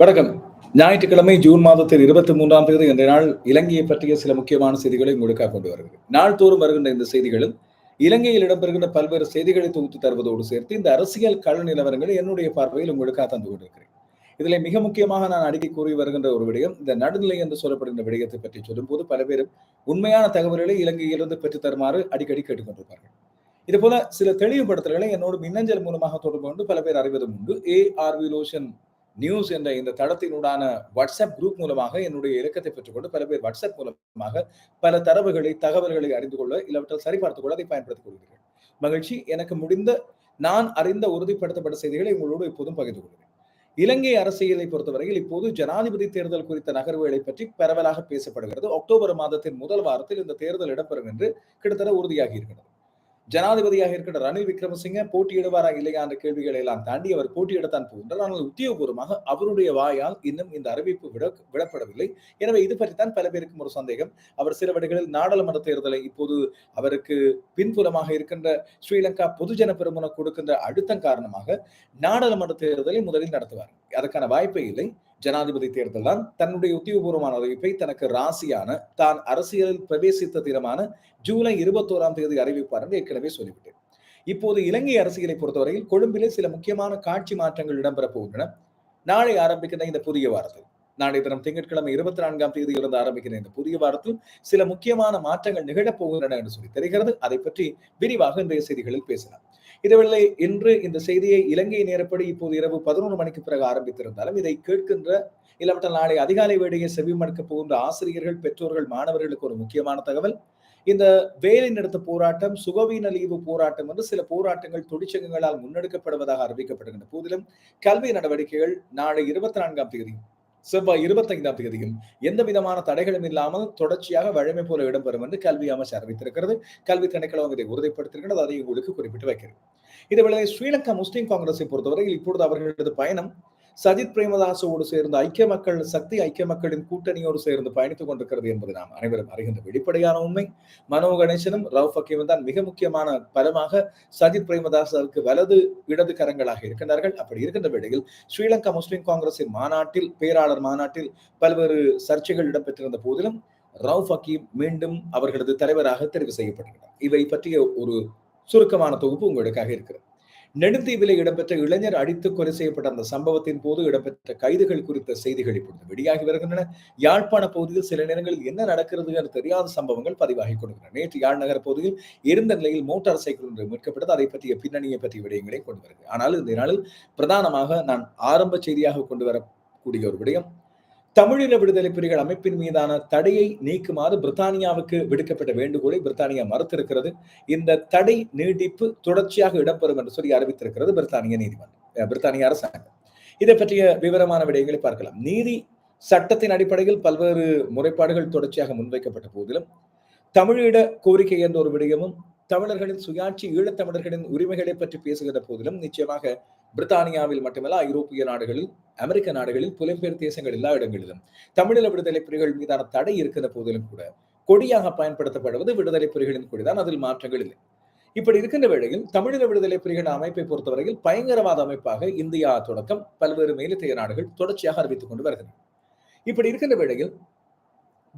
வணக்கம். ஞாயிற்றுக்கிழமை ஜூன் மாதத்தில் இருபத்தி மூன்றாம் தேதி இந்த நாள் இலங்கையை பற்றிய சில முக்கியமான செய்திகளை உங்களுக்காக கொண்டு வருகிறது நாள்தோறும் வருகின்ற இந்த செய்திகளும் இலங்கையில் இடம்பெறுகின்ற பல்வேறு செய்திகளை தொகுத்து தருவதோடு சேர்த்து இந்த அரசியல் கள நிலவரங்களை என்னுடைய பார்வையில் உங்களுக்காக தந்து கொண்டிருக்கிறேன். இதில் மிக முக்கியமாக நான் அடிக்கடி கூறி வருகின்ற ஒரு விடயம் இந்த நடுநிலை என்று சொல்லப்படுகின்ற விடயத்தை பற்றி சொல்லும்போது பல பேரும் உண்மையான தகவல்களை இலங்கையிலிருந்து பெற்று தருமாறு அடிக்கடி கேட்டுக்கொண்டிருப்பார்கள். இதுபோல சில தெளிவுபடுத்தல்களை என்னோடு மின்னஞ்சல் மூலமாக தொடர்பு கொண்டு பல பேர் அறிவதும் உண்டு. ஏ ஆர்வி லோஷன் நியூஸ் என்ற இந்த தளத்தினூடான வாட்ஸ்அப் குரூப் மூலமாக என்னுடைய இலக்கத்தை பெற்றுக்கொண்டு பல பேர் வாட்ஸ்அப் மூலமாக பல தரவுகளை தகவல்களை அறிந்து கொள்ள இல்லாவற்றால் சரிபார்த்துக் கொள்ள அதை பயன்படுத்திக் கொள்கிறேன். மகிழ்ச்சி. எனக்கு முடிந்த நான் அறிந்த உறுதிப்படுத்தப்பட்ட செய்திகளை உங்களோடு இப்போதும் பகிர்ந்து கொள்கிறேன். இலங்கை அரசியலை பொறுத்தவரையில் இப்போது ஜனாதிபதி தேர்தல் குறித்த நகர்வுகளை பற்றி பரவலாக பேசப்படுகிறது. அக்டோபர் மாதத்தின் முதல் வாரத்தில் இந்த தேர்தல் இடம்பெறும் என்று கிட்டத்தட்ட உறுதியாகி இருக்கிறது. ஜனாதிபதியாக இருக்கிற ரணில் விக்ரமசிங்க போட்டியிடுவாரா இல்லையா என்ற கேள்விகளை எல்லாம் தாண்டி அவர் போட்டியிடத்தான் போகின்றார். ஆனால் உத்தியோகபூர்வமாக அவருடைய வாயால் இன்னும் இந்த அறிவிப்பு விட விடப்படவில்லை. எனவே இது பற்றித்தான் பல பேருக்கும் ஒரு சந்தேகம். அவர் சில வழிகளில் நாடாளுமன்ற தேர்தலை இப்போது அவருக்கு பின்புலமாக இருக்கின்ற ஸ்ரீலங்கா பொதுஜன பெருமுன கொடுக்கின்ற அழுத்தம் காரணமாக நாடாளுமன்ற தேர்தலை முதலில் நடத்துவார். அதற்கான வாய்ப்பே இல்லை. ஜனாதிபதி தேர்தல் தான் தன்னுடைய உத்தியோகபூர்வமான அறிவிப்பை தனக்கு ராசியான தான் அரசியலில் பிரவேசித்த தினமான ஜூலை இருபத்தோராம் தேதி அறிவிப்பார் என்று ஏற்கனவே சொல்லிவிட்டேன். இப்போது இலங்கை அரசியலை பொறுத்தவரையில் கொழும்பிலே சில முக்கியமான காட்சி மாற்றங்கள் இடம்பெறப் போகின்றன. நாளை ஆரம்பிக்கின்ற இந்த புதிய வாரத்தில் நாளை தினம் திங்கட்கிழமை இருபத்தி நான்காம் தேதியிலிருந்து ஆரம்பிக்கிற இந்த புதிய வாரத்தில் சில முக்கியமான மாற்றங்கள் நிகழப் போகின்றன என்று சொல்லி தெரிகிறது. அதை பற்றி விரிவாக இன்றைய செய்திகளில் பேசலாம். இதேவேளை இன்று இந்த செய்தியை இலங்கை நேரப்படி இப்போது இரவு பதினோரு மணிக்கு பிறகு ஆரம்பித்திருந்தாலும் இதை கேட்கின்ற இல்லாவிட்டால் நாளை அதிகாலை வேடையை செவிமடுக்கப் போகின்ற ஆசிரியர்கள் பெற்றோர்கள் மாணவர்களுக்கு ஒரு முக்கியமான தகவல். இந்த வேலை நிறுத்த போராட்டம் சுகவீன லீவு போராட்டம் என்று சில போராட்டங்கள் தொழிற்சங்கங்களால் முன்னெடுக்கப்படுவதாக அறிவிக்கப்படுகின்ற போதிலும் கல்வி நடவடிக்கைகள் நாளை இருபத்தி நான்காம் தேதி செவ்வாய் இருபத்தி ஐந்தாம் தேதியும் எந்த விதமான தடைகளும் இல்லாமல் தொடர்ச்சியாக வழமை போல இடம்பெறும் என்று கல்வி அமைச்சு அறிவித்திருக்கிறது. கல்வி திணைக்களம் இதை உறுதிப்படுத்திருக்கிறது அதை உங்களுக்கு குறிப்பிட்டு வைக்கிறேன். இதுவேளை ஸ்ரீலங்கா முஸ்லீம் காங்கிரஸை பொறுத்தவரையில் இப்பொழுது அவர்களது பயணம் சஜித் பிரேமதாசோடு சேர்ந்த ஐக்கிய மக்கள் சக்தி ஐக்கிய மக்களின் கூட்டணியோடு சேர்ந்து பயணித்துக் கொண்டிருக்கிறது என்பது நாம் அனைவரும் அறிகின்ற வெளிப்படையான உண்மை. மனோ கணேசனும் ரவ் ஃபக்கீமும் தான் மிக முக்கியமான பலமாக சஜித் பிரேமதாசருக்கு வலது இடது கரங்களாக இருக்கின்றார்கள். அப்படி இருக்கின்ற வேளையில் ஸ்ரீலங்கா முஸ்லிம் காங்கிரசின் மாநாட்டில் பேராளர் மாநாட்டில் பல்வேறு சர்ச்சைகள் இடம்பெற்றிருந்த போதிலும் ரவ் ஃபக்கீம் மீண்டும் அவர்களது தலைவராக தெரிவு செய்யப்படுகிறார் இவை பற்றிய ஒரு சுருக்கமான தொகுப்பு உங்களுக்காக இருக்கிறது. நெடுந்தீவிலே இடம்பெற்ற இளைஞர் அடித்து கொலை செய்யப்பட்ட அந்த சம்பவத்தின் போது இடம்பெற்ற கைதுகள் குறித்த செய்திகள் இப்பொழுது வெளியாகி வருகின்றன. யாழ்ப்பாண பகுதியில் சில நேரங்களில் என்ன நடக்கிறது என்று தெரியாத சம்பவங்கள் பதிவாகி கொடுக்கின்றன நேற்று யாழ் நகர பகுதியில் இருந்த நிலையில் மோட்டார் சைக்கிள் ஒன்று மீட்கப்பட்டது. அதை பற்றிய பின்னணியை பற்றிய விடயங்களை கொண்டு வருகிறது. ஆனால் இந்த நாளில் பிரதானமாக நான் ஆரம்ப செய்தியாக கொண்டு வரக்கூடிய ஒரு விடயம் தமிழீழ விடுதலை புலிகள் அமைப்பின் மீதான தடையை நீக்குமாறு பிரித்தானியாவுக்கு விடுக்கப்பட்ட வேண்டுகோளை பிரித்தானியா மறுத்திருக்கிறது. இந்த தடை நீட்டிப்பு தொடர்ச்சியாக இடம்பெறும் என்று சொல்லி அறிவித்திருக்கிறது பிரித்தானிய நீதிமன்றம் பிரித்தானிய அரசாங்கம். இதை பற்றிய விவரமான விடயங்களை பார்க்கலாம். நீதி சட்டத்தின் அடிப்படையில் பல்வேறு முறைப்பாடுகள் தொடர்ச்சியாக முன்வைக்கப்பட்ட போதிலும் தமிழீட கோரிக்கை என்ற ஒரு விடயமும் தமிழர்களின் சுயாட்சி ஈழத்தமிழர்களின் உரிமைகளை பற்றி பேசுகிற போதிலும் நிச்சயமாக பிரித்தானியாவில் மட்டுமல்ல ஐரோப்பிய நாடுகளில் அமெரிக்க நாடுகளில் புலம்பெயர் தேசங்கள் எல்லா இடங்களிலும். தமிழீழ விடுதலை புலிகள் மீதான தடை இருக்கிற போதிலும் கூட கொடியாக பயன்படுத்தப்படுவது விடுதலை புலிகளின் கொடிதான் அதில் மாற்றங்கள் இல்லை. இப்படி இருக்கின்ற வேளையில் தமிழீழ விடுதலை புலிகள் அமைப்பை பொறுத்தவரையில் பயங்கரவாத அமைப்பாக இந்தியா தொடக்கம் பல்வேறு மேலத்தைய நாடுகள் தொடர்ச்சியாக அறிவித்துக் கொண்டு வருகின்றன. இப்படி இருக்கின்ற வேளையில்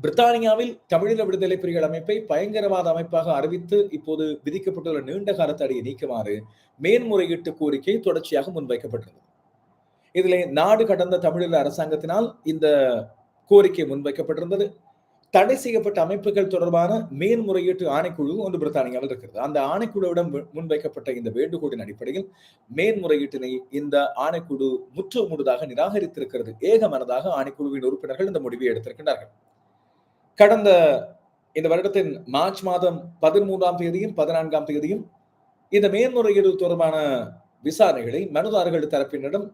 பிரித்தானியாவில் தமிழீழ விடுதலை புலிகள் அமைப்பை பயங்கரவாத அமைப்பாக அறிவித்து இப்போது விதிக்கப்பட்டுள்ள நீண்ட கால தடையை நீக்குமாறு மேன்முறையீட்டு கோரிக்கை தொடர்ச்சியாக முன்வைக்கப்பட்டிருந்தது இதில் நாடு கடந்த தமிழீழ அரசாங்கத்தினால் இந்த கோரிக்கை முன்வைக்கப்பட்டிருந்தது. தடை செய்யப்பட்ட அமைப்புகள் தொடர்பான மேன்முறையீட்டு ஆணைக்குழு ஒன்று பிரித்தானியாவில் இருக்கிறது. அந்த ஆணைக்குழுவிடம் முன்வைக்கப்பட்ட இந்த வேண்டுகோளின் அடிப்படையில் மேன்முறையீட்டினை இந்த ஆணைக்குழு முற்று முழுதாக நிராகரித்திருக்கிறது. ஏகமனதாக ஆணைக்குழுவின் உறுப்பினர்கள் இந்த முடிவை எடுத்திருக்கின்றார்கள். கடந்த இந்த வருடத்தின் மார்ச் மாதம் பதிமூன்றாம் தேதியும் பதினான்காம் தேதியும் இந்த மேன்முறையீடு தொடர்பான விசாரணைகளை மனுதாரர்கள் தரப்பினரிடம்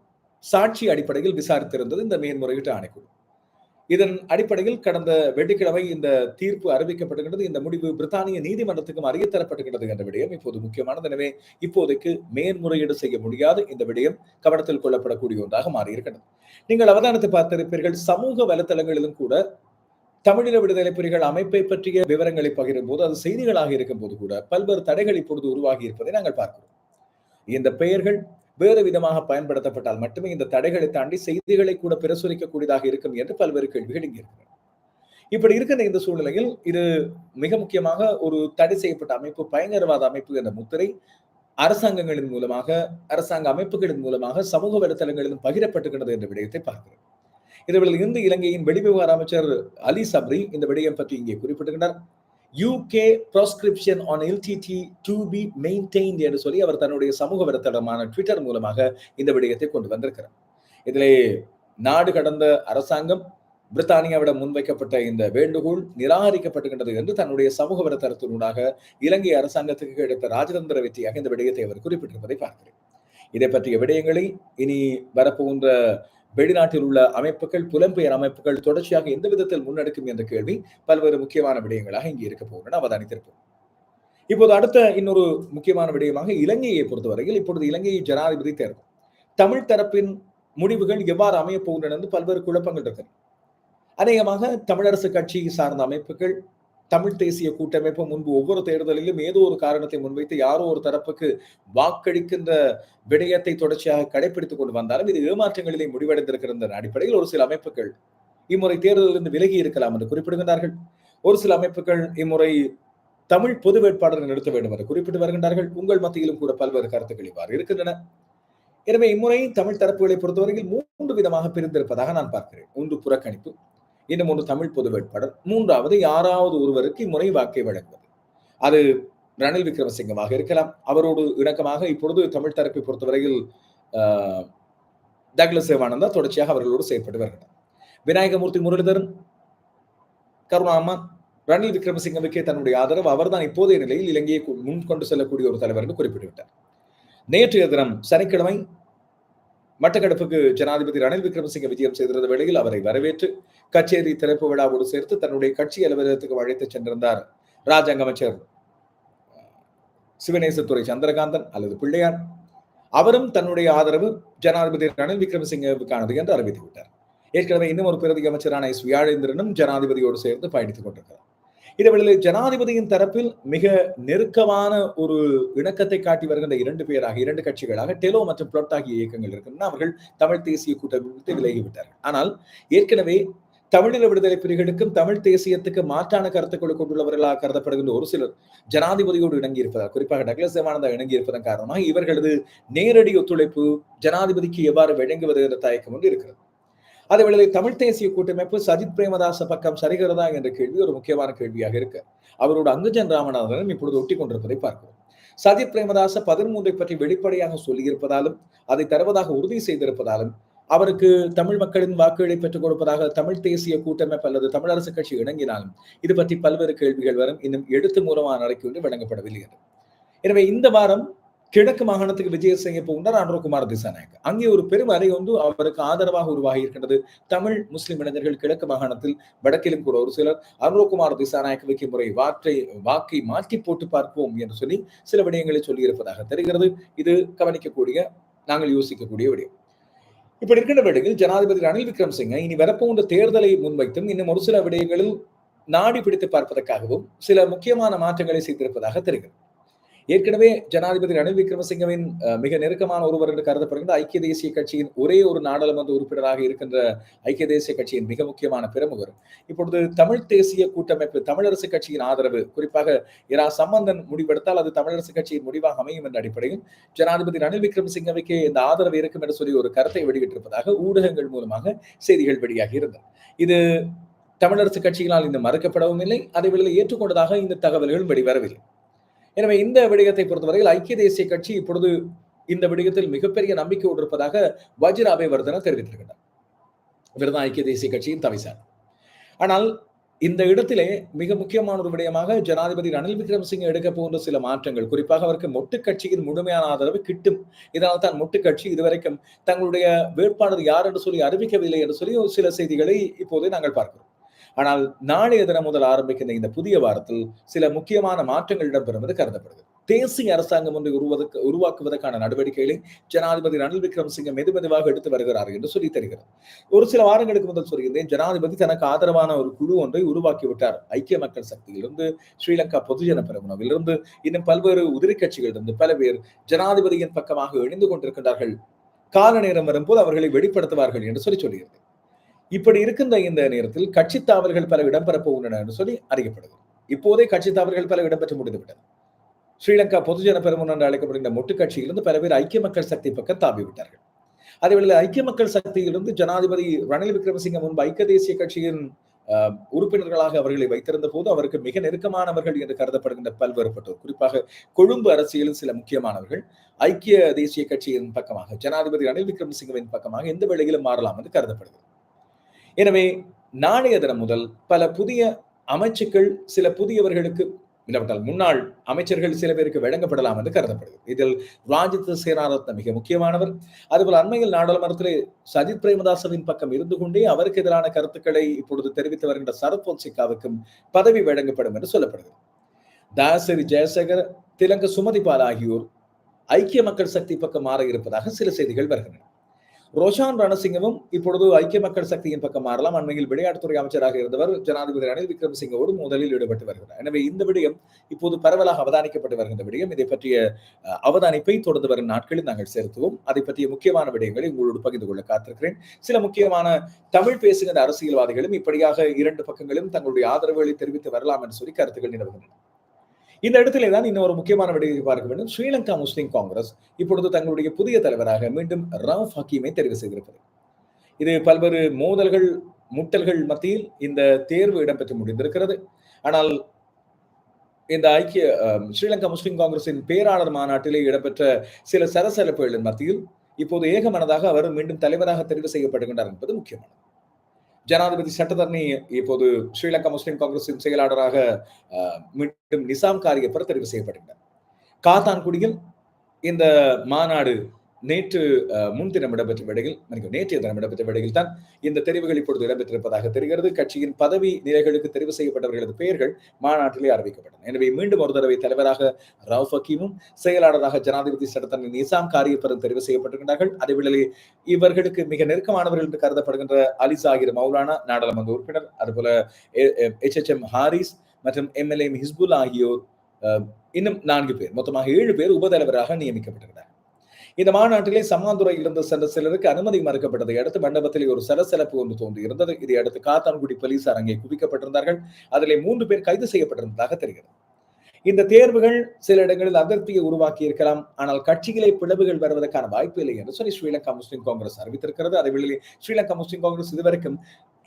சாட்சி அடிப்படையில் விசாரித்திருந்தது இந்த மேன்முறையீட்டு ஆணைக்குழு. இதன் அடிப்படையில் கடந்த வெள்ளிக்கிழமை இந்த தீர்ப்பு அறிவிக்கப்படுகின்றது. இந்த முடிவு பிரித்தானிய நீதிமன்றத்துக்கும் அறிய தரப்படுகின்றது என்ற விடயம் இப்போது முக்கியமானது. எனவே இப்போதைக்கு மேன்முறையீடு செய்ய முடியாது. இந்த விடயம் கவனத்தில் கொள்ளப்படக்கூடிய ஒன்றாக மாறியிருக்கிறது நீங்கள் அவதானத்தை பார்த்திருப்பீர்கள். சமூக வலைத்தளங்களிலும் கூட தமிழீழ விடுதலை புலிகள் அமைப்பை பற்றிய விவரங்களை பகிரும் போது அது செய்திகளாக இருக்கும் போது கூட பல்வேறு தடைகள் இப்பொழுது உருவாகி இருப்பதை நாங்கள் பார்க்கிறோம். இந்த பெயர்கள் வேறு விதமாக பயன்படுத்தப்பட்டால் மட்டுமே இந்த தடைகளை தாண்டி செய்திகளை கூட பிரசுரிக்கக்கூடியதாக இருக்கும் என்று பல்வேறு கேள்விகள் இங்கே இருக்கிறது. இப்படி இருக்கின்ற இந்த சூழ்நிலையில் இது மிக முக்கியமாக ஒரு தடை செய்யப்பட்ட அமைப்பு பயங்கரவாத அமைப்பு என்ற முத்திரை அரசாங்கங்களின் மூலமாக அரசாங்க அமைப்புகளின் மூலமாக சமூக வலைத்தளங்களிலும் பகிரப்பட்டுகிறது என்ற விடயத்தை பார்க்கிறோம். இதில் இருந்து இலங்கையின் வெளிவிவகார அமைச்சர் அலி சப்ரி இந்த விடயம் பற்றி இங்கே குறிப்பிட்டிருக்கிறார். UK prescription on LTD to be maintained என்று சொல்லி அவர் தன்னுடைய சமூக வலைத்தளமான ட்விட்டர் மூலமாக இந்த விடயத்தை கொண்டு வந்திருக்கிறார். இதிலே நாடு கடந்த அரசாங்கம் பிரித்தானியாவிடம் முன்வைக்கப்பட்ட இந்த வேண்டுகோள் நிராகரிக்கப்பட்டுகின்றது என்று தன்னுடைய சமூக வலைத்தளத்தினூடாக இலங்கை அரசாங்கத்துக்கு கிடைத்த ராஜதந்திர வெற்றியாக இந்த விடயத்தை அவர் குறிப்பிட்டிருப்பதை பார்க்கிறேன். இதை பற்றிய விடயங்களை இனி வரப்போகின்ற வெளிநாட்டில் உள்ள அமைப்புகள் புலம்பெயர் அமைப்புகள் தொடர்ச்சியாக எந்த விதத்தில் முன்னெடுக்கும் என்ற கேள்வி பல்வேறு முக்கியமான விடயங்களாக இங்கே இருக்க போகின்றன. அவதானித்திருப்போம். இப்போது அடுத்த இன்னொரு முக்கியமான விடயமாக இலங்கையை பொறுத்தவரையில் இப்பொழுது இலங்கையை ஜனாதிபதி தேர்தல் தமிழ் தரப்பின் முடிவுகள் எவ்வாறு அமையப் போகின்றன என்று பல்வேறு குழப்பங்கள் இருக்கிறது அநேகமாக தமிழரசு கட்சி சார்ந்த அமைப்புகள் தமிழ் தேசிய கூட்டமைப்பு முன்பு ஒவ்வொரு தேர்தலிலும் ஏதோ ஒரு காரணத்தை முன்வைத்து யாரோ ஒரு தரப்புக்கு வாக்களிக்கின்ற விடயத்தை தொடர்ச்சியாக கடைபிடித்துக் கொண்டு வந்தாலும் இது ஏமாற்றங்களிலே முடிவடைந்திருக்கிற அடிப்படையில் ஒரு சில அமைப்புகள் இம்முறை தேர்தலிலிருந்து விலகி இருக்கலாம் என்று குறிப்பிடுகின்றார்கள். ஒரு சில அமைப்புகள் இம்முறை தமிழ் பொது வேட்பாளரை நிறுத்த வேண்டும் என்று குறிப்பிட்டு வருகின்றார்கள். உங்கள் மத்தியிலும் கூட பல்வேறு கருத்துக்கள் இவ்வாறு இருக்கின்றன. எனவே இம்முறை தமிழ் தரப்புகளை பொறுத்தவரையில் மூன்று விதமாக பிரிந்திருப்பதாக நான் பார்க்கிறேன். ஒன்று புறக்கணிப்பு இன்னும் ஒன்று தமிழ் பொது வேட்பாளர். மூன்றாவது யாராவது ஒருவருக்கு இம்முறை வாக்கை வழங்குவது. அது ரணில் விக்ரமசிங்கமாக இருக்கலாம். அவரோடு இணக்கமாக இப்பொழுது தமிழ் தரப்பை பொறுத்தவரையில் டக்ளஸ் சிவானந்தா தொடர்ச்சியாக அவர்களோடு செயல்பட்டு வருகிறார். விநாயகமூர்த்தி முரளிதரன் கருணாமா ரணில் விக்ரமசிங்கவுக்கே தன்னுடைய ஆதரவு அவர்தான் இப்போதைய நிலையில் இலங்கையை முன் கொண்டு செல்லக்கூடிய ஒரு தலைவர் என்று குறிப்பிட்டுவிட்டார். நேற்றைய தினம் சனிக்கிழமை மட்டக்களப்புக்கு ஜனாதிபதி ரணில் விக்ரமசிங்க விஜயம் செய்திருந்த வேளையில் அவரை வரவேற்று கச்சேரி திறப்பு விழாவோடு சேர்த்து தன்னுடைய கட்சி அலுவலகத்துக்கு அழைத்து சென்றிருந்தார். ராஜாங்க அமைச்சர் சிவநேசத்துறை சந்திரகாந்தன் அல்லது பிள்ளையார். அவரும் தன்னுடைய ஆதரவு ஜனாதிபதி ரணில் விக்ரமசிங்கவுக்கானது என்று அறிவித்து விட்டார் ஏற்கனவே இன்னும் ஒரு பிரதி அமைச்சரான எஸ் வியாழேந்திரனும் ஜனாதிபதியோடு சேர்ந்து பயணித்துக் கொண்டிருக்கிறார். இதேவேளையில் ஜனாதிபதியின் தரப்பில் மிக நெருக்கமான ஒரு இணக்கத்தை காட்டி வருகின்ற இரண்டு பேராக இரண்டு கட்சிகளாக டெலோ மற்றும் பிளட் ஆகிய இயக்கங்கள் இருக்கின்றன. அவர்கள் தமிழ் தேசிய கூட்டமைப்பு விலகிவிட்டார்கள். ஆனால் ஏற்கனவே தமிழீழ விடுதலை புலிகளுக்கும் தமிழ் தேசியத்துக்கு மாற்றான கருத்துக்களை கொண்டுள்ளவர்களாக கருதப்படுகின்ற ஒரு சிலர் ஜனாதிபதியோடு இணங்கியிருப்பதால் குறிப்பாக டக்ளஸ் தேவானந்தா இணங்கியிருப்பதன் காரணமாக இவர்களது நேரடி ஒத்துழைப்பு ஜனாதிபதிக்கு எவ்வாறு வழங்குவது என்ற தயக்கம் ஒன்று இருக்கிறது. அதேவேளை தமிழ் தேசிய கூட்டமைப்பு சஜித் பிரேமதாச பக்கம் சரிகிறதா என்ற கேள்வி ஒரு முக்கியமான கேள்வியாக இருக்கு. அவரோட அங்குஜன் ராமநாதனும் இப்பொழுது ஒட்டி கொண்டிருப்பதை பார்க்கிறோம். சஜித் பிரேமதாச பதிமூன்றை பற்றி வெளிப்படையாக சொல்லியிருப்பதாலும் அதை தருவதாக உறுதி செய்திருப்பதாலும் அவருக்கு தமிழ் மக்களின் வாக்குகளை பெற்றுக் கொடுப்பதாக தமிழ் தேசிய கூட்டமைப்பு அல்லது தமிழரசு கட்சி இணங்கினாலும் இது பற்றி பல்வேறு கேள்விகள் வரும். இன்னும் எழுத்து மூலமான அறிக்கை ஒன்று வழங்கப்படவில்லை எனவே இந்த வாரம் கிழக்கு மாகாணத்துக்கு விஜயசிங்க போகின்றார் அனுரகுமார் திசாநாயக். அங்கே ஒரு பெரும் அறை ஒன்று அவருக்கு ஆதரவாக உருவாகி இருக்கின்றது தமிழ் முஸ்லிம் இளைஞர்கள் கிழக்கு மாகாணத்தில் வடக்கிலும் கூட ஒரு சிலர் அனுரகுமார் திசாநாயக் வைக்கும் முறை வாற்றை வாக்கை மாற்றி போட்டு பார்ப்போம் என்று சொல்லி சில விடயங்களை சொல்லியிருப்பதாக தெரிகிறது. இது கவனிக்கக்கூடிய நாங்கள் யோசிக்கக்கூடிய விடயம். இப்படி இருக்கின்ற விடயங்கள் ஜனாதிபதி ரணில் விக்ரம்சிங்க இனி வரப்போன்ற தேர்தலை முன்வைத்தும் இன்னும் ஒரு சில விடயங்களில் நாடி பிடித்து பார்ப்பதற்காகவும் சில முக்கியமான மாற்றங்களை செய்திருப்பதாக தெரிகிறது. ஏற்கனவே ஜனாதிபதி ரணில் விக்ரமசிங்கவின் மிக நெருக்கமான ஒருவர் என்று கருதப்படுகின்ற ஐக்கிய தேசிய கட்சியின் ஒரே ஒரு நாடாளுமன்ற உறுப்பினராக இருக்கின்ற ஐக்கிய தேசிய கட்சியின் மிக முக்கியமான பிரமுகர். இப்பொழுது தமிழ் தேசிய கூட்டமைப்பு தமிழரசு கட்சியின் ஆதரவு குறிப்பாக இரா சம்பந்தன் முடிவெடுத்தால் அது தமிழரசு கட்சியின் முடிவாக அமையும் என்ற அடிப்படையில் ஜனாதிபதி ரணில் விக்ரமசிங்கவைக்கு இந்த ஆதரவு இருக்கும் என்று சொல்லி ஒரு கருத்தை வெளியிட்டிருப்பதாக ஊடகங்கள் மூலமாக செய்திகள் வெளியாகி இருந்தது இது தமிழரசு கட்சிகளால் இந்த மறுக்கப்படவும் இல்லை அதை வெளியில் ஏற்றுக்கொண்டதாக இந்த தகவல்கள் வெளிவரவில்லை. எனவே இந்த விடயத்தை பொறுத்தவரையில் ஐக்கிய தேசிய கட்சி இப்பொழுது இந்த விடயத்தில் மிகப்பெரிய நம்பிக்கையோடு இருப்பதாக வஜிர அபேவர்தன தெரிவித்திருக்கிறார் இவர்தான் ஐக்கிய தேசிய கட்சியின் தவிசார் ஆனால் இந்த இடத்திலே மிக முக்கியமான ஒரு விடயமாக ஜனாதிபதி ரணில் விக்ரமசிங்க எடுக்க போன்ற சில மாற்றங்கள் குறிப்பாக அவருக்கு மொட்டு கட்சியின் முழுமையான ஆதரவு கிட்டும். இதனால் தான் மொட்டு கட்சி இதுவரைக்கும் தங்களுடைய வேட்பாளர் யார் என்று சொல்லி அறிவிக்கவில்லை என்று சொல்லி ஒரு சில செய்திகளை இப்போது நாங்கள் பார்க்கிறோம். ஆனால் நாளைய தினம் முதல் ஆரம்பிக்கின்ற இந்த புதிய வாரத்தில் சில முக்கியமான மாற்றங்கள் இடம்பெறும் என்று கருதப்படுகிறது. தேசிய அரசாங்கம் ஒன்றை உருவதற்கு உருவாக்குவதற்கான நடவடிக்கைகளை ஜனாதிபதி ரணில் விக்ரமசிங்க மெது மெதுவாக எடுத்து வருகிறார் என்று சொல்லி தெரிகிறது. ஒரு சில வாரங்களுக்கு முதல் சொல்கிறேன் ஜனாதிபதி தனக்கு ஆதரவான ஒரு குழு ஒன்றை உருவாக்கி விட்டார். ஐக்கிய மக்கள் சக்தியிலிருந்து ஸ்ரீலங்கா பொதுஜன பெருமனவிலிருந்து இன்னும் பல்வேறு உதிரி கட்சிகளிலிருந்து பல பேர் ஜனாதிபதியின் பக்கமாக இணைந்து கொண்டிருக்கின்றார்கள். கால நேரம் வரும்போது அவர்களை வெளிப்படுத்துவார்கள் என்று சொல்லி சொல்கிறது இப்படி இருக்கின்ற இந்த நேரத்தில் கட்சி தாவல்கள் பல இடம்பெறப்போ உள்ளன என்று சொல்லி அறியப்படுது இப்போதே கட்சி தாவல்கள் பல இடம்பெற்று முடிந்துவிட்டது. ஸ்ரீலங்கா பொதுஜன பெருமன் என்று அழைக்கப்படுகின்ற மொட்டு கட்சியிலிருந்து பல பேர் ஐக்கிய மக்கள் சக்தி பக்கம் தாவி விட்டார்கள். அதேவேளை ஐக்கிய மக்கள் சக்தியிலிருந்து ஜனாதிபதி ரணில் விக்ரமசிங்க முன்பு ஐக்கிய தேசிய கட்சியின் உறுப்பினர்களாக அவர்களை வைத்திருந்த போது அவருக்கு மிக நெருக்கமானவர்கள் என்று கருதப்படுகின்ற பல்வேறுபட்டோர் குறிப்பாக கொழும்பு அரசியலில் சில முக்கியமானவர்கள் ஐக்கிய தேசிய கட்சியின் பக்கமாக ஜனாதிபதி ரணில் விக்ரமசிங்கவின் பக்கமாக எந்த வேளையிலும் மாறலாம் என்று கருதப்படுகிறது. எனவே நாளைய தினம் முதல் பல புதிய அமைச்சுக்கள் சில புதியவர்களுக்கு இல்லாவிட்டால் முன்னாள் அமைச்சர்கள் சில பேருக்கு வழங்கப்படலாம் என்று கருதப்படுது இதில் ராஜித் சேனாரத்ன மிக முக்கியமானவர். அதுபோல் அண்மையில் நாடாளுமன்றத்திலே சஜித் பிரேமதாசவின் பக்கம் இருந்து கொண்டே அவருக்கு எதிரான கருத்துக்களை இப்பொழுது தெரிவித்து வருகின்ற சரத் பொன்சிகாவுக்கும் பதவி வழங்கப்படும் என்று சொல்லப்படுகிறது. தாசரி ஜெயசேகர் திலங்க சுமதிபால் ஆகியோர் ஐக்கிய மக்கள் சக்தி பக்கம் மாற இருப்பதாக சில செய்திகள் வருகின்றன. ரோஷான் ரணசிங்கவும் இப்பொழுது ஐக்கிய மக்கள் சக்தியின் பக்கம் மாறலாம். அண்மையில் விளையாட்டுத்துறை அமைச்சராக இருந்தவர் ஜனாதிபதி ரணில் விக்ரமசிங்கோடு முதலில் ஈடுபட்டு வருகிறார். எனவே இந்த விடயம் இப்போது பரவலாக அவதானிக்கப்பட்டு வருகின்ற விடயம். இதை பற்றிய அவதானிப்பை தொடர்ந்து வரும் நாட்களில் நாங்கள் செலுத்துவோம். அதை பற்றிய முக்கியமான விடயங்களை உங்களோடு பகிர்ந்து கொள்ள காத்திருக்கிறேன். சில முக்கியமான தமிழ் பேசுகின்ற அரசியல்வாதிகளும் இப்படியாக இரண்டு பக்கங்களும் தங்களுடைய ஆதரவுகளை தெரிவித்து வரலாம் என்று சொல்லி கருத்துக்கள் நிலவுகின்றன. இந்த இடத்துல தான் இன்னொரு முக்கியமான விடயத்தை பார்க்க வேண்டும். ஸ்ரீலங்கா முஸ்லிம் காங்கிரஸ் இப்பொழுது தங்களுடைய புதிய தலைவராக மீண்டும் ரவுஃப் ஹக்கீமை தெரிவு செய்திருப்பது இது பல்வேறு மோதல்கள் முட்டல்கள் மத்தியில் இந்த தேர்வு இடம்பெற்று முடிந்திருக்கிறது. ஆனால் இந்த ஐக்கிய ஸ்ரீலங்கா முஸ்லிம் காங்கிரசின் பேராளர் மாநாட்டிலே இடம்பெற்ற சில சரசரப்புகளின் மத்தியில் இப்போது ஏகமனதாக அவர் மீண்டும் தலைவராக தெரிவு செய்யப்படுகின்றார் என்பது முக்கியமானது. ஜனாதிபதி சட்டத்தரணி இப்போது ஸ்ரீலங்கா முஸ்லிம் காங்கிரசின் செயலாளராக மீண்டும் நிசாம் காரியப்பர் தெரிவு செய்யப்படுகிறார் காத்தான்குடியில் இந்த மாநாடு நேற்று முன்தினம் இடம்பெற்ற விடையில் நேற்றைய தினம் இடம்பெற்ற விடையில் தான் இந்த தெரிவுகள் இப்பொழுது இடம்பெற்றிருப்பதாக தெரிகிறது. கட்சியின் பதவி நிலைகளுக்கு தெரிவு செய்யப்பட்டவர்களது பெயர்கள் மாநாட்டிலே அறிவிக்கப்பட்டன. எனவே மீண்டும் ஒரு தடவை தலைவராக ரவுஃப் ஹக்கீமும் செயலாளராக ஜனாதிபதி சட்டத்தன் நிசாம் காரியப்பரும் தெரிவு செய்யப்பட்டிருக்கிறார்கள் அதேவேளை இவர்களுக்கு மிக நெருக்கமானவர்கள் என்று கருதப்படுகின்ற அலி சாகிர் மௌலானா நாடாளுமன்ற உறுப்பினர் அதுபோல எச் எச் எம் ஹாரிஸ் மற்றும் எம்எல்ஏ ஹிஸ்புல் ஆகியோர் இன்னும் நான்கு பேர் மொத்தமாக ஏழு பேர் உபதலைவராக நியமிக்கப்பட்டிருக்கிறார் இந்த மாநாட்டிலே சம்மாந்துறையிலிருந்து சென்ற சிலருக்கு அனுமதி மறுக்கப்பட்டதை அடுத்து மண்டபத்தில் ஒரு சலசலப்பு ஒன்று தோன்றியிருந்தது இதை அடுத்து காத்தான்குடி போலீசார் அங்கே குவிக்கப்பட்டிருந்தார்கள். அதிலே மூன்று பேர் கைது செய்யப்பட்டிருந்ததாக தெரிகிறது. இந்த தேர்வுகள் சில இடங்களில் அதிருப்தியை உருவாக்கி இருக்கலாம். ஆனால் கட்சிகளை பிளவுகள் வருவதற்கான வாய்ப்பு இல்லை என்று சொல்லி ஸ்ரீலங்கா முஸ்லிம் காங்கிரஸ் அறிவித்திருக்கிறது. அதே வேளையில் ஸ்ரீலங்கா முஸ்லிம் காங்கிரஸ் இதுவரைக்கும்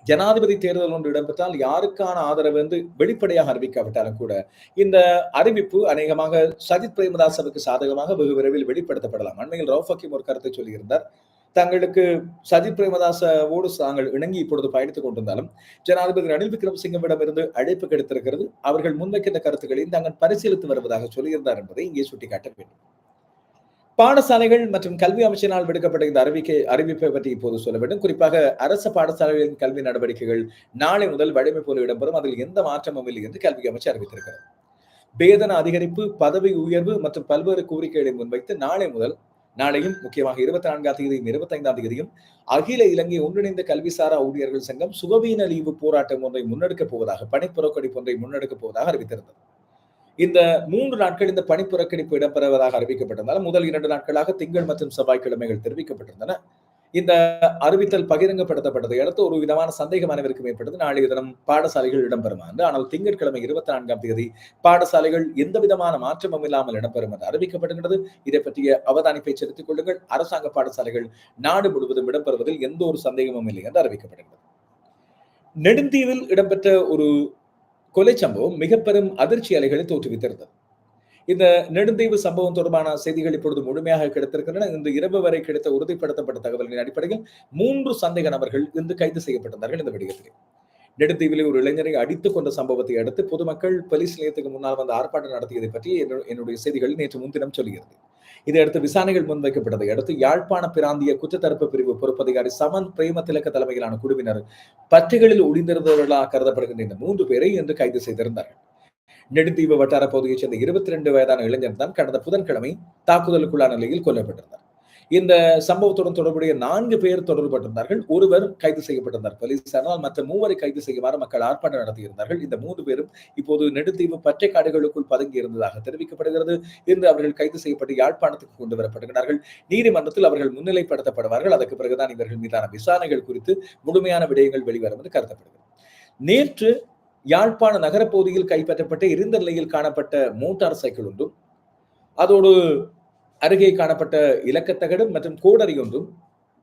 ஜனாதிபதி தேர்தல் ஒன்று இடம்பெற்றால் யாருக்கான ஆதரவு என்று வெளிப்படையாக அறிவிக்காவிட்டாலும் கூட இந்த அறிவிப்பு அநேகமாக சஜித் பிரேமதாசவுக்கு சாதகமாக வெகு விரைவில் வெளிப்படுத்தப்படலாம். அண்மையில் ரவுஃபக்கிம் ஒரு கருத்தை சொல்லியிருந்தார். தங்களுக்கு சஜித் பிரேமதாசவோடு தாங்கள் இணங்கி இப்பொழுது பயணித்துக் கொண்டிருந்தாலும் ஜனாதிபதி ரணில் விக்ரமசிங்கமிடம் இருந்து அழைப்பு கிடைத்திருக்கிறது. அவர்கள் முன்வைக்கின்ற கருத்துக்களையும் தாங்கள் பரிசீலித்து வருவதாக சொல்லியிருந்தார் என்பதை இங்கே சுட்டிக்காட்ட வேண்டும். பாடசாலைகள் மற்றும் கல்வி அமைச்சரால் விடுக்கப்பட்ட இந்த அறிவிக்கை அறிவிப்பை பற்றி இப்போது சொல்ல வேண்டும். குறிப்பாக அரசு பாடசாலைகளின் கல்வி நடவடிக்கைகள் நாளை முதல் வலிமை போல இடம்பெறும். அதில் எந்த மாற்றமும் இல்லை என்று கல்வி அமைச்சர் அறிவித்திருக்கிறார். வேதன அதிகரிப்பு பதவி உயர்வு மற்றும் பல்வேறு கோரிக்கைகளை முன்வைத்து நாளை முதல் நாளையும் முக்கியமாக இருபத்தி நான்காம் தேதியும் இருபத்தி ஐந்தாம் தேதியும் அகில இலங்கை ஒன்றிணைந்த கல்விசாரா ஊழியர்கள் சங்கம் சுகவீன லீவு போராட்டம் ஒன்றை முன்னெடுக்கப் போவதாக பணிப்புறக்கணிப்பு ஒன்றை முன்னெடுக்கப் போவதாக அறிவித்திருந்தது. இந்த மூன்று நாட்கள் இந்த பணி புறக்கணிப்பு இடம்பெறுவதாக அறிவிக்கப்பட்டிருந்தாலும் முதல் இரண்டு நாட்களாக திங்கள் மற்றும் செவ்வாய்க்கிழமைகள் தெரிவிக்கப்பட்டிருந்தன. இந்த அறிவித்தல் பகிரங்கப்படுத்தப்பட்டதை அடுத்து ஒரு விதமான சந்தேகம் அனைவருக்கும் ஏற்பட்டது. நாளைய தினம் பாடசாலைகள் இடம்பெறும் என்று. ஆனால் திங்கட்கிழமை இருபத்தி நான்காம் தேதி பாடசாலைகள் எந்த விதமான மாற்றமும் இல்லாமல் இடம்பெறும் என்று அறிவிக்கப்படுகிறது இதை பற்றிய அவதானிப்பை செலுத்திக் கொள்ளுங்கள். அரசாங்க பாடசாலைகள் நாடு முழுவதும் இடம்பெறுவதில் எந்த ஒரு சந்தேகமும் இல்லை என்று அறிவிக்கப்படுகிறது நெடுந்தீவில் இடம்பெற்ற ஒரு கொலை சம்பவம் மிக பெரும் அதிர்ச்சி அலைகளை தோற்றுவித்திருந்தது. இந்த நெடுந்தீவு சம்பவம் தொடர்பான செய்திகள் இப்பொழுது முழுமையாக கிடைத்திருக்கின்றன. இந்த இரவு வரை கிடைத்த உறுதிப்படுத்தப்பட்ட தகவல்களின் அடிப்படையில் மூன்று சந்தேக நபர்கள் இன்று கைது செய்யப்பட்டிருந்தார்கள். இந்த விடயத்திலே நெடுந்தீவிலே ஒரு இளைஞரை அடித்துக் கொண்ட சம்பவத்தை அடுத்து பொதுமக்கள் போலீஸ் நிலையத்துக்கு முன்னால் வந்து ஆர்ப்பாட்டம் நடத்தியதை பற்றி என்னுடைய செய்திகள் நேற்று முன்தினம் சொல்கிறது. இதையடுத்து விசாரணைகள் முன்வைக்கப்பட்டதை அடுத்து யாழ்ப்பாண பிராந்திய குற்றத்தரப்பு பிரிவு பொறுப்பதிகாரி சமன் பிரேம திலக்க தலைமையிலான குழுவினர் பற்றுகளில் ஒளிந்திருந்தவர்களாக கருதப்படுகின்ற இந்த மூன்று பேரை இன்று கைது செய்திருந்தார்கள். நெடுந்தீவு வட்டார பகுதியைச் சேர்ந்த இருபத்தி ரெண்டு வயதான இளைஞர் தான் கடந்த புதன்கிழமை தாக்குதலுக்குள்ளான நிலையில் கொல்லப்பட்டிருந்தார். இந்த சம்பவத்துடன் தொடர்புடைய நான்கு பேர் தொடர்பட்டிருந்தார்கள் ஒருவர் கைது செய்யப்பட்டிருந்தார். போலீசாரால் மற்ற மூவரை கைது செய்யுமாறு மக்கள் ஆர்ப்பாட்டம் நடத்தியிருந்தார்கள். இந்த மூன்று பேரும் இப்போது நெடுந்தீவு பச்சை காடுகளுக்குள் பதுங்கி இருந்ததாக தெரிவிக்கப்படுகிறது. இன்று அவர்கள் கைது செய்யப்பட்டு யாழ்ப்பாணத்துக்கு கொண்டு வரப்படுகிறார்கள் நீதிமன்றத்தில் அவர்கள் முன்னிலைப்படுத்தப்படுவார்கள். அதற்கு பிறகுதான் இவர்கள் மீதான விசாரணைகள் குறித்து முழுமையான விடயங்கள் வெளிவரும் என்று கருதப்படுகிறது. நேற்று யாழ்ப்பாண நகரப்பகுதியில் கைப்பற்றப்பட்ட இருந்த நிலையில் காணப்பட்ட மோட்டார் சைக்கிள் ஒன்றும் அதோடு அருகே காணப்பட்ட இலக்கத்தகடு மற்றும் கோடரி ஒன்றும்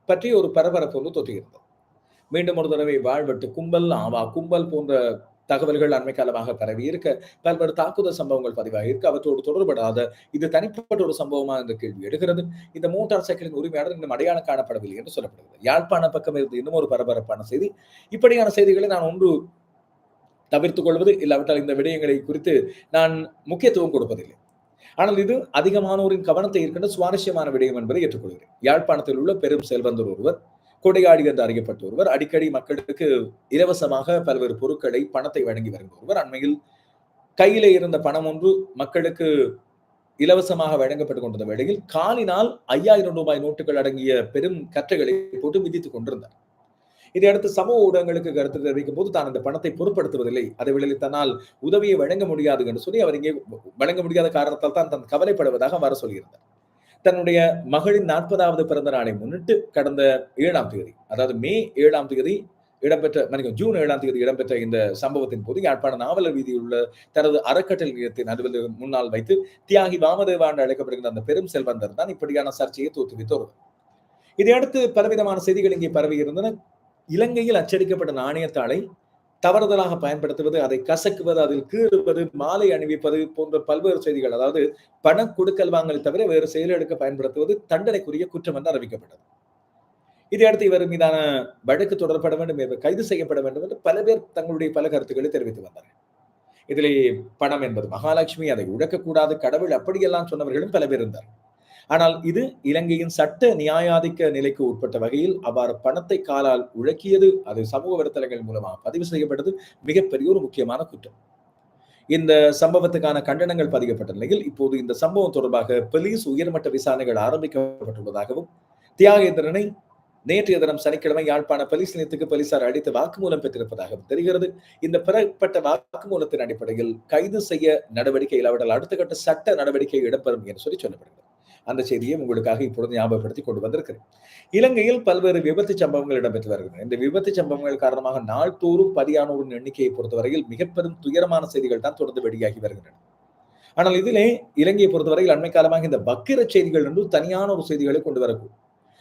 பற்றி ஒரு பரபரப்பு ஒன்று தொற்றுகிறது மீண்டும் ஒரு தடவை வாழ்வெட்டு கும்பல் ஆவா கும்பல் போன்ற தகவல்கள் அண்மை காலமாக பரவி இருக்க பல்வேறு தாக்குதல் சம்பவங்கள் பதிவாகி இருக்க. அவற்றோடு தொடர்படாத இது தனிப்பட்ட ஒரு சம்பவமா என்ற கேள்வி எடுக்கிறது இந்த மோட்டார் சைக்கிளின் உரிமையாளர் இன்னும் அடையாளம் காணப்படவில்லை என்று சொல்லப்படுகிறது. யாழ்ப்பாண பக்கம் இருந்து இன்னும் ஒரு பரபரப்பான செய்தி. இப்படியான செய்திகளை நான் ஒன்று தவிர்த்துக் கொள்வது இல்லாவிட்டால் இந்த விடயங்களை குறித்து நான் முக்கியத்துவம் கொடுப்பதில்லை. ஆனால் இது அதிகமானோரின் கவனத்தை இருக்கின்ற சுவாரஸ்யமான விடயம் என்பதை ஏற்றுக்கொள்கிறேன். யாழ்ப்பாணத்தில் உள்ள பெரும் செல்வந்தர் ஒருவர் கொடையாடி என்று அறியப்பட்ட ஒருவர் அடிக்கடி மக்களுக்கு இலவசமாக பல்வேறு பொருட்களை பணத்தை வழங்கி வருகிற ஒருவர். அண்மையில் கையிலே இருந்த பணம் ஒன்று மக்களுக்கு இலவசமாக வழங்கப்பட்டுக் கொண்டிருந்த வேளையில் காலினால் ஐயாயிரம் ரூபாய் நோட்டுகள் அடங்கிய பெரும் கற்றைகளை போட்டு விதித்துக் கொண்டிருந்தார். இதையடுத்து சமூக ஊடகங்களுக்கு கருத்து தெரிவிக்கும் போது தான் அந்த பணத்தை பொருட்படுத்துவதில்லை. அதை வேளையில் தன்னால் உதவியை வழங்க முடியாது என்று சொல்லி அவர் இங்கே வழங்க முடியாத காரணத்தால் தான் தன் கவலைப்படுவதாக வர சொல்லியிருந்தார். தன்னுடைய மகளின் நாற்பதாவது பிறந்த நாளை முன்னிட்டு கடந்த ஏழாம் தேதி அதாவது மே ஏழாம் தேதி இடம்பெற்ற மன்னிக்கும் ஜூன் ஏழாம் தேதி இடம்பெற்ற இந்த சம்பவத்தின் போது யாழ்ப்பாண நாவலர் வீதியில் உள்ள தனது அறக்கட்டளை நிலையத்தின் அலுவலகம் முன்னால் வைத்து தியாகி வாமதேவா என்று அழைக்கப்படுகிற அந்த பெரும் செல்வந்தர் தான் இப்படியான சர்ச்சையை தோற்றுவித்து இதையடுத்து பலவிதமான செய்திகள் இங்கே பரவி இருந்தன இலங்கையில் அச்சடிக்கப்பட்ட நாணயத்தாளை தவறுதலாக பயன்படுத்துவது அதை கசக்குவது அதில் கீறுவது மாலை அணிவிப்பது போன்ற பல்வேறு செய்திகள் அதாவது பண கொடுக்கல் வாங்கலை தவிர வேறு செயலெடுக்க பயன்படுத்துவது தண்டனைக்குரிய குற்றம் என்று அறிவிக்கப்பட்டது. இதையடுத்து இவர் மீதான வழக்கு தொடரப்பட வேண்டும் இவர் கைது செய்யப்பட வேண்டும் என்று பல பேர் தங்களுடைய பல கருத்துக்களை தெரிவித்து வந்தார்கள். இதிலே பணம் என்பது மகாலட்சுமி அதை உழக்கக்கூடாது கடவுள் அப்படியெல்லாம் சொன்னவர்களும் பல பேர் இருந்தார் ஆனால் இது இலங்கையின் சட்ட நியாயாதிக்க நிலைக்கு உட்பட்ட வகையில் அவ்வாறு பணத்தை காலால் உழக்கியது. அது சமூக வலைத்தளங்கள் மூலமாக பதிவு செய்யப்பட்டது. மிகப்பெரிய ஒரு முக்கியமான குற்றம். இந்த சம்பவத்துக்கான கண்டனங்கள் பதிக்கப்பட்ட நிலையில் இப்போது இந்த சம்பவம் தொடர்பாக போலீஸ் உயர்மட்ட விசாரணைகள் ஆரம்பிக்கப்பட்டுள்ளதாகவும் தியாகேந்திரனை நேற்றைய தினம் சனிக்கிழமை யாழ்ப்பாண போலீஸ் நிலையத்துக்கு போலீசார் அளித்த வாக்குமூலம் பெற்றிருப்பதாக தெரிகிறது. இந்த பெறப்பட்ட வாக்குமூலத்தின் அடிப்படையில் கைது செய்ய நடவடிக்கை இல்லாவிட்டால் அடுத்த கட்ட சட்ட நடவடிக்கை இடம்பெறும் என்று சொல்லி சொல்லப்படுகிறது. அந்த செய்தியை உங்களுக்காக இப்பொழுது ஞாபகப்படுத்தி கொண்டு வந்திருக்கிறேன். இலங்கையில் பல்வேறு விபத்து சம்பவங்கள் இடம்பெற்று வருகின்றன. இந்த விபத்து சம்பவங்கள் காரணமாக நாள்தோறும் பதியானோரின் எண்ணிக்கையை பொறுத்தவரையில் மிக பெரும் துயரமான செய்திகள் தான் தொடர்ந்து வெளியாகி வருகின்றன. ஆனால் இதிலே இலங்கையை பொறுத்தவரையில் அண்மை காலமாக இந்த பக்கிர செய்திகள் என்று தனியான ஒரு செய்திகளை கொண்டு வரக்கூடும்.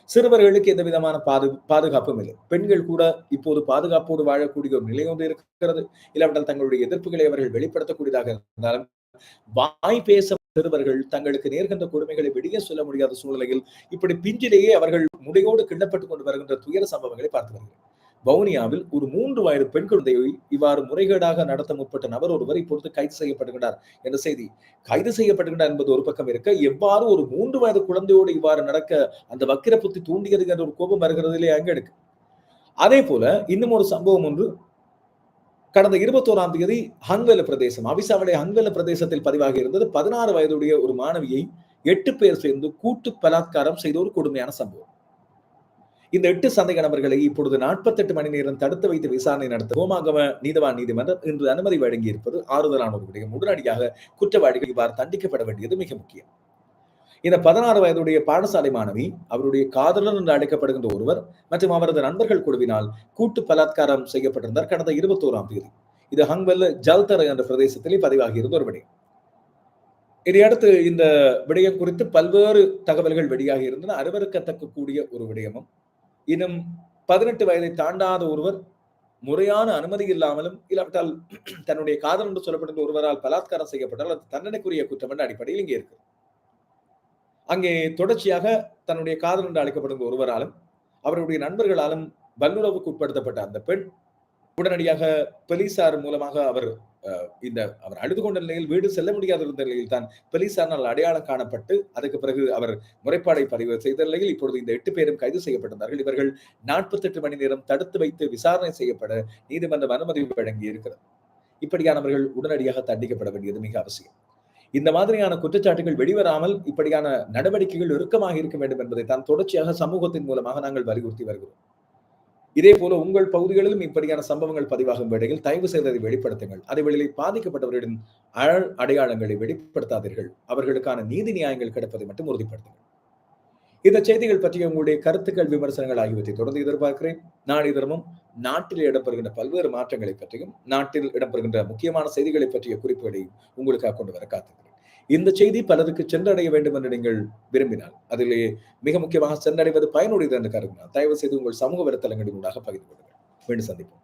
சிறுவர்களுக்கு எந்த விதமான பாது பாதுகாப்பும் இல்லை. பெண்கள் கூட இப்போது பாதுகாப்போடு வாழக்கூடிய ஒரு நிலை ஒன்று இருக்கிறது. இல்லாவிட்டால் தங்களுடைய எதிர்ப்புகளை அவர்கள் வெளிப்படுத்தக்கூடியதாக இருந்தாலும் வாய் பேச சிறுவர்கள் தங்களுக்கு நேர்கின்ற கொடுமைகளை வெளியே சொல்ல முடியாத சூழ்நிலையில் இப்படி பிஞ்சிலேயே அவர்கள் முடியோடு கிண்ணப்பட்டுக் கொண்டு வருகின்ற துயர சம்பவங்களை பார்த்து வருகிறேன். வவுனியாவில் ஒரு மூன்று வயது பெண் குழந்தையை இவ்வாறு முறைகேடாக நடத்த முற்பட்ட நபர் ஒருவர் இப்பொழுது கைது செய்யப்படுகிறார் என்ற செய்தி. கைது செய்யப்படுகிறார் என்பது ஒரு பக்கம் இருக்க எவ்வாறு ஒரு மூன்று வயது குழந்தையோடு இவ்வாறு நடக்க அந்த வக்கிர புத்தி தூண்டியது என்ற ஒரு கோபம் வருகிறதிலே அங்க எடுக்கு அதே போல இன்னும் ஒரு சம்பவம் ஒன்று கடந்த இருபத்தோராம் தேதி ஹன்வெல பிரதேசம் அவிசாவுடைய ஹன்வெல பிரதேசத்தில் பதிவாகி இருந்தது. பதினாறு வயதுடைய ஒரு மாணவியை எட்டு பேர் சேர்ந்து கூட்டு பலாத்காரம் செய்த ஒரு கொடுமையான சம்பவம். இந்த எட்டு சந்தேக நபர்களை இப்பொழுது நாற்பத்தெட்டு மணி நேரம் தடுத்து வைத்து விசாரணை நடத்த கோமாகம நீதவான் நீதிமன்றம் இன்று அனுமதி வழங்கியிருப்பது ஆறுதலான ஒரு விடயம் உடனடியாக குற்றவாளிகள் இவ்வாறு தண்டிக்கப்பட வேண்டியது மிக முக்கியம். இந்த பதினாறு வயதுடைய பாடசாலை மாணவி அவருடைய காதலர் என்று அழைக்கப்படுகின்ற ஒருவர் மற்றும் அவரது நண்பர்கள் குழுவினால் கூட்டு பலாத்காரம் செய்யப்பட்டிருந்தார் கடந்த இருபத்தோராம் தேதி. இது ஹங்வெல்ல ஜல்தர என்ற பிரதேசத்திலே பதிவாகி இருந்த ஒரு விடயம் இதையடுத்து இந்த விடயம் குறித்து பல்வேறு தகவல்கள் வெளியாகி இருந்தன அருவருக்கத்தக்க கூடிய ஒரு விடயமும் இன்னும் பதினெட்டு வயதை தாண்டாத ஒருவர் முறையான அனுமதி இல்லாமலும் இல்லாவிட்டால் தன்னுடைய காதல் என்று சொல்லப்படுகின்ற ஒருவரால் பலாத்காரம் செய்யப்பட்டால் அது தண்டனைக்குரிய குற்றம் என்ற அடிப்படையில் இங்கே இருக்கு அங்கே தொடர்ச்சியாக தன்னுடைய காதல் என்று அழைக்கப்படும் ஒருவராலும் அவருடைய நண்பர்களாலும் வல்லுறவுக்கு உட்படுத்தப்பட்ட அந்த பெண் உடனடியாக போலீசார் மூலமாக அவர் இந்த அவர் அழுது கொண்ட நிலையில் வீடு செல்ல முடியாத இருந்த நிலையில் தான் போலீசாரால் அடையாளம் காணப்பட்டு அதுக்கு பிறகு அவர் முறைப்பாடை பதிவு செய்த நிலையில் இப்பொழுது இந்த எட்டு பேரும் கைது செய்யப்பட்டிருந்தார்கள். இவர்கள் நாற்பத்தி எட்டு மணி நேரம் தடுத்து வைத்து விசாரணை செய்யப்பட நீதிமன்றம் அனுமதி வழங்கி இருக்கிறது இப்படியானவர்கள் உடனடியாக தண்டிக்கப்பட வேண்டியது மிக அவசியம். இந்த மாதிரியான குற்றச்சாட்டுகள் வெளிவராமல் இப்படியான நடவடிக்கைகள் இறுக்கமாக இருக்க வேண்டும் என்பதை தான் தொடர்ச்சியாக சமூகத்தின் மூலமாக நாங்கள் வலியுறுத்தி வருகிறோம். இதே போல உங்கள் பகுதிகளிலும் இப்படியான சம்பவங்கள் பதிவாகும் வேளையில் தயவு செய்ததை வெளிப்படுத்துங்கள். அதே வேளையில் பாதிக்கப்பட்டவர்களின் அழ அடையாளங்களை வெளிப்படுத்தாதீர்கள். அவர்களுக்கான நீதி நியாயங்கள் கிடைப்பதை மட்டும் உறுதிப்படுத்துங்கள். இந்த செய்திகள் பற்றிய உங்களுடைய கருத்துக்கள் விமர்சனங்கள் ஆகியவற்றை தொடர்ந்து எதிர்பார்க்கிறேன். நாளை தினமும் நாட்டில் இடம்பெறுகின்ற பல்வேறு மாற்றங்களை பற்றியும் நாட்டில் இடம்பெறுகின்ற முக்கியமான செய்திகளை பற்றிய குறிப்புகளையும் உங்களுக்காக கொண்டு வர காத்திருக்கிறேன். இந்த செய்தி பலருக்கு சென்றடைய வேண்டும் என்று நீங்கள் விரும்பினால் அதிலே மிக முக்கியமாக சென்றடைவது பயனுடையது என்று கருதினால் தயவு செய்து உங்கள் சமூக வலைத்தளங்களின் ஊடாக பகிர்ந்து கொள்ளுங்கள். மீண்டும் சந்திப்போம்.